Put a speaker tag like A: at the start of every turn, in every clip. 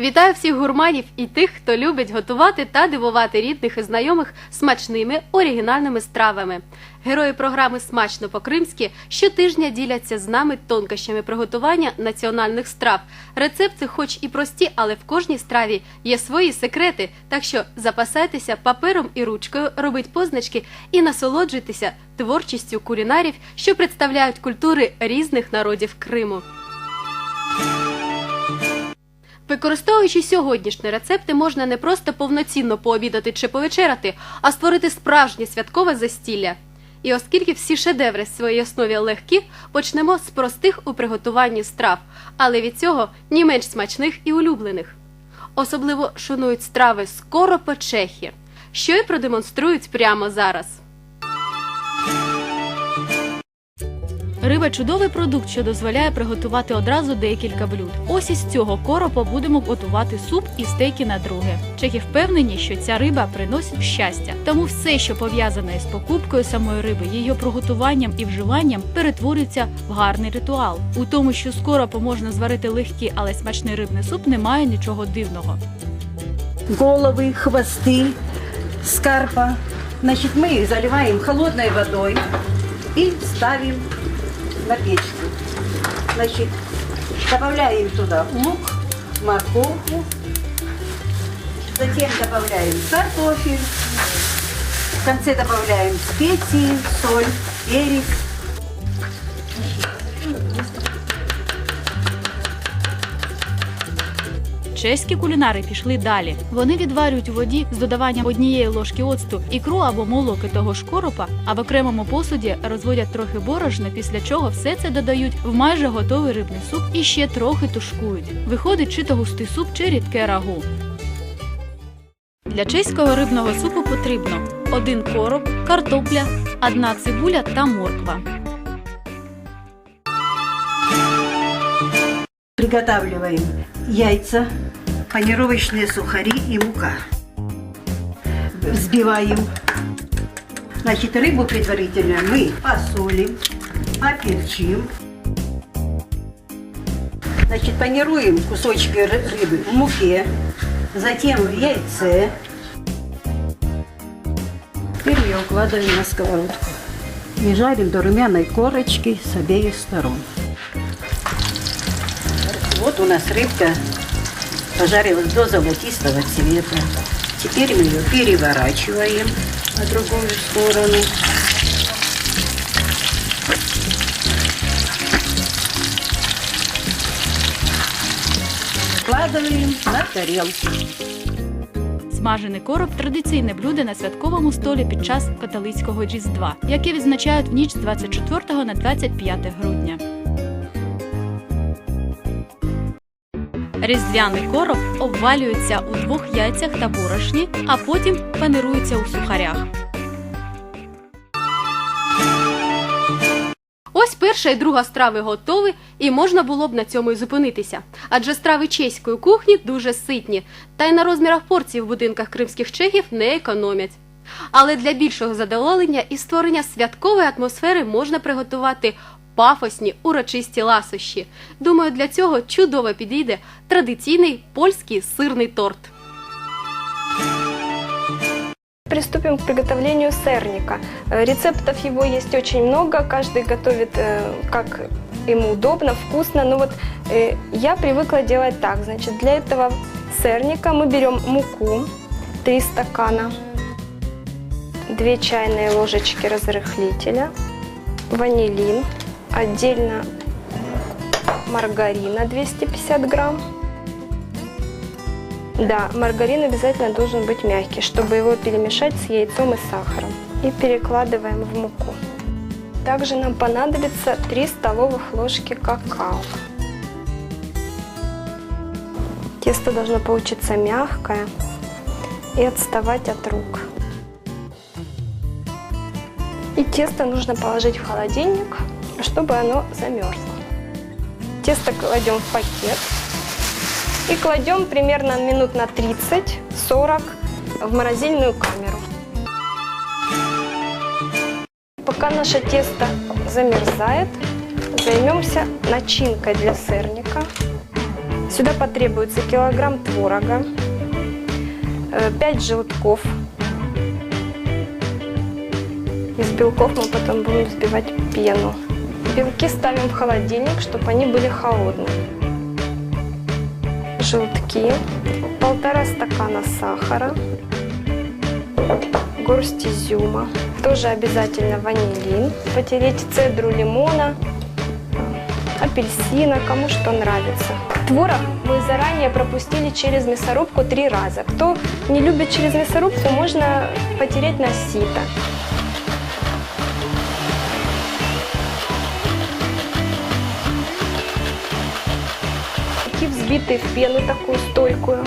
A: Вітаю всіх гурманів і тих, хто любить готувати та дивувати рідних і знайомих смачними оригінальними стравами. Герої програми Смачно по-кримськи щотижня діляться з нами тонкощами приготування національних страв. Рецепти, хоч і прості, але в кожній страві є свої секрети. Так що запасайтеся папером і ручкою, робіть позначки і насолоджуйтеся творчістю кулінарів, що представляють культури різних народів Криму. Використовуючи сьогоднішні рецепти, можна не просто повноцінно пообідати чи повечеряти, а створити справжнє святкове застілля. І оскільки всі шедеври в своїй основі легкі, почнемо з простих у приготуванні страв, але від цього не менш смачних і улюблених. Особливо шанують страви скоро по чехи, що й продемонструють прямо зараз. Риба чудовий продукт, що дозволяє приготувати одразу декілька блюд. Ось із цього коропа будемо готувати суп і стейки на друге. Чехи впевнені, що ця риба приносить щастя. Тому все, що пов'язане з покупкою самої риби, її приготуванням і вживанням, перетворюється в гарний ритуал. У тому, що з коропа можна зварити легкий, але смачний рибний суп, немає нічого дивного.
B: головы, хвосты скарпа. Значит, мы их заливаем холодной водой и ставим на печку. Значит, добавляем туда лук, морковку, затем добавляем картофель, в конце добавляем специи, соль, перец.
A: Чеські кулінари пішли далі. Вони відварюють у воді з додаванням однієї ложки оцту ікру або молоки того ж коропа, а в окремому посуді розводять трохи борошна, після чого все це додають в майже готовий рибний суп і ще трохи тушкують. Виходить чи то густий суп, чи рідке рагу. Для чеського рибного супу потрібно один короб, картопля, одна цибуля та морква.
B: Приготавливаем яйца, панировочные сухари и мука. Взбиваем. Значит, рыбу предварительно мы посолим, поперчим. Значит, панируем кусочки ры- рыбы в муке, затем в яйце. Теперь ее укладываем на сковородку. И жарим до румяной корочки с обеих сторон. Вот у нас рыбка пожарилась до золотистого цвета. Теперь мы ее переворачиваем на другую сторону. Складываем на тарелку.
A: Смажений короб традиційне блюдо на святковому столі під час католицького Різдва, яке відзначають в ніч з 24 на 25 грудня. Різдвяний короб обвалюється у двох яйцях та борошні, а потім панирується у сухарях. Ось перша і друга страви готові, і можна було б на цьому і зупинитися. Адже страви чеської кухні дуже ситні, та й на розмірах порцій в будинках кримських чехів не економять. Але для більшого задоволення і створення святкової атмосфери можна приготувати пафосні урочисті ласощі. Думаю, для цього чудово підійде традиційний польський сирний торт.
C: Приступим к приготовлению сырника. Э, Рецептов его есть очень много, каждый готовит э, как ему удобно, вкусно. Но вот э, я привыкла делать так. Значит, для этого сырника мы берем муку 3 стакана, 2 чайные ложечки разрыхлителя, ванилин, отдельно маргарина 250 грамм, да, маргарин обязательно должен быть мягкий, чтобы его перемешать с яйцом и сахаром. И перекладываем в муку. Также нам понадобится 3 столовых ложки какао. Тесто должно получиться мягкое и отставать от рук. И тесто нужно положить в холодильник, чтобы оно замерзло. Тесто кладем в пакет и кладем примерно минут на 30-40 в морозильную камеру. Пока наше тесто замерзает, займемся начинкой для сырника. Сюда потребуется килограмм творога, 5 желтков. Из белков мы потом будем взбивать пену. Белки ставим в холодильник, чтобы они были холодные. Желтки, полтора стакана сахара, горсть изюма, тоже обязательно ванилин, потереть цедру лимона, апельсина, кому что нравится. Творог мы заранее пропустили через мясорубку три раза. Кто не любит через мясорубку, можно потереть на сито. Белки взбитые в пену такую стойкую.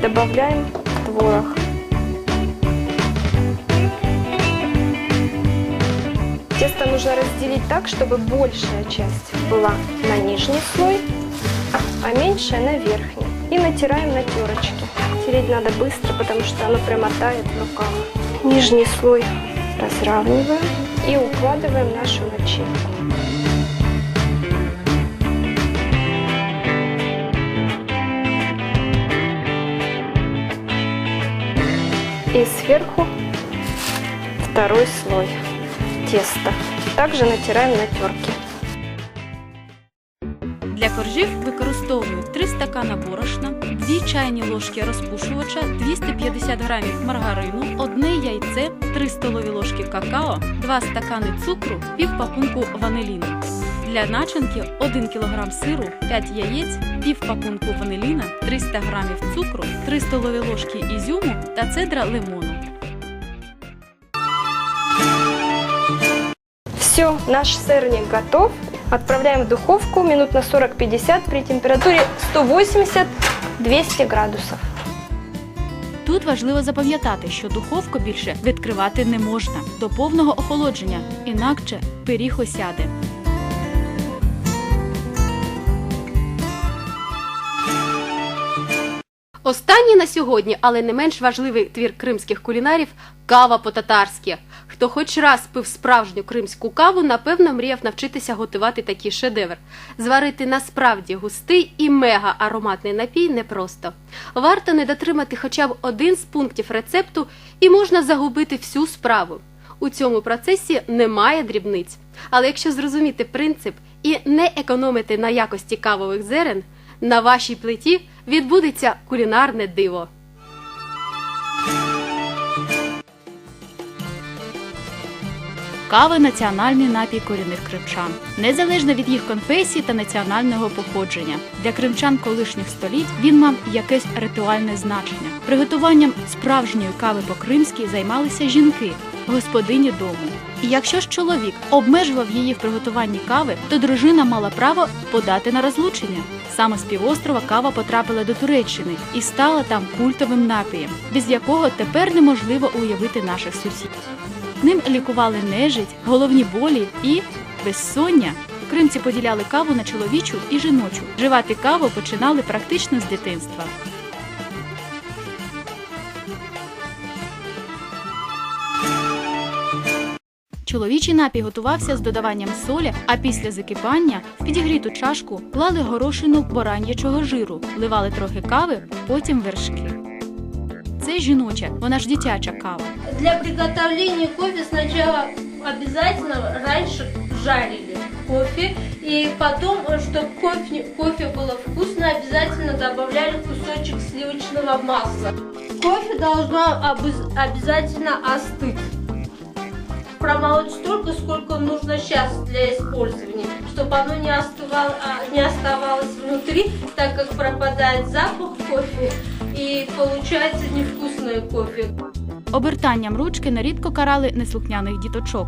C: Добавляем творог. Тесто нужно разделить так, чтобы большая часть была на нижний слой, а меньшая на верхний. И натираем на терочке. Тереть надо быстро, потому что оно прямо тает в руках. Нижний слой разравниваем и укладываем нашу начинку. И сверху второй слой теста. Также натираем на терке.
D: Для коржів використовують 3 стакана борошна, 2 чайні ложки розпушувача, 250 грамів маргарину, одне яйце, 3 столові ложки какао, 2 стакани цукру, пів пакунку ваниліну. Для начинки 1 кг сиру, 5 яєць, пів пакунку ваниліна, 300 грамів цукру, 3 столові ложки ізюму та цедра лимону.
C: Все, наш сырник готов. Отправляем в духовку минут на 40-50 при температуре 180-200 градусов.
D: Тут важливо запам'ятати, що духовку більше відкривати не можна до повного охолодження, інакше пиріг осяде.
A: Останній на сьогодні, але не менш важливий твір кримських кулінарів кава по-татарськи. Хто хоч раз пив справжню кримську каву, напевно мріяв навчитися готувати такий шедевр. Зварити насправді густий і мега ароматний напій непросто. Варто не дотримати хоча б один з пунктів рецепту, і можна загубити всю справу. У цьому процесі немає дрібниць. Але якщо зрозуміти принцип і не економити на якості кавових зерен, на вашій плиті відбудеться кулінарне диво.
D: Кава національний напій корінних кримчан, незалежно від їх конфесії та національного походження. Для кримчан колишніх століть він мав якесь ритуальне значення. Приготуванням справжньої кави по-кримськи займалися жінки, господині дому. І якщо ж чоловік обмежував її в приготуванні кави, то дружина мала право подати на розлучення. Саме з півострова кава потрапила до Туреччини і стала там культовим напієм, без якого тепер неможливо уявити наших сусідів. Ним лікували нежить, головні болі і безсоння. Кримці поділяли каву на чоловічу і жіночу. Вживати каву починали практично з дитинства. Чоловічий напій готувався з додаванням солі, а після закипання в підігріту чашку клали горошину баран'ячого жиру, вливали трохи кави, потім вершки. Це жіноча, вона ж дитяча кава.
E: Для приготовления кофе сначала обязательно раньше жарили кофе. И потом, чтобы кофе, кофе было вкусно, обязательно добавляли кусочек сливочного масла. Кофе должно обыз- обязательно остыть. Промолоть столько, сколько нужно сейчас для использования, чтобы оно не, остывало, не оставалось внутри, так как пропадает запах кофе и получается невкусное кофе.
D: Обертанням ручки нерідко карали неслухняних діточок.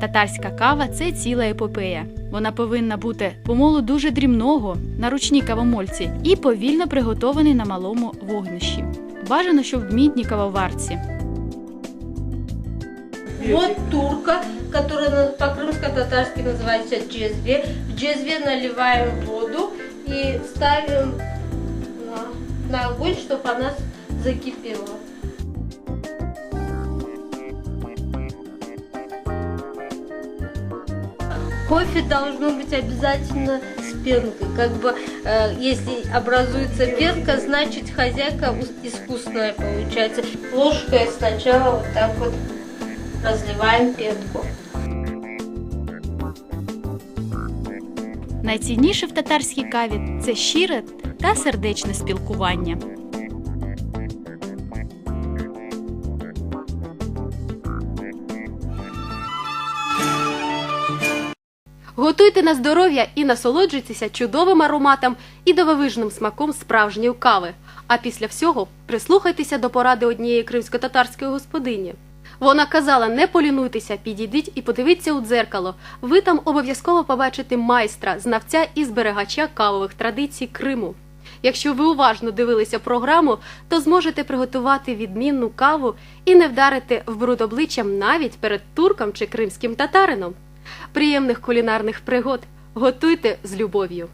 D: Татарська кава це ціла епопея. Вона повинна бути помолу дуже дрібного на ручній кавомольці і повільно приготований на малому вогнищі. Бажано, щоб в мідній кавоварці.
E: Вот турка, которая по-крымско-татарски называется джезве. В джезве наливаем воду и ставим на, на огонь, чтобы она закипела. Кофе должно быть обязательно с пенкой. Как бы, э, если образуется пенка, значит хозяйка ус- искусная получается. Ложкой сначала вот так вот разливаем пенку.
D: Найцінніше в татарській каві це щире та сердечне спілкування.
A: Готуйте на здоров'я і насолоджуйтеся чудовим ароматом і дивовижним смаком справжньої кави. А після всього прислухайтеся до поради однієї кримсько-татарської господині. Вона казала: не полінуйтеся, підійдіть і подивіться у дзеркало. Ви там обов'язково побачите майстра, знавця і зберегача кавових традицій Криму. Якщо ви уважно дивилися програму, то зможете приготувати відмінну каву і не вдарити в бруд обличчям навіть перед турком чи кримським татарином. Приємних кулінарних пригод! Готуйте з любов'ю!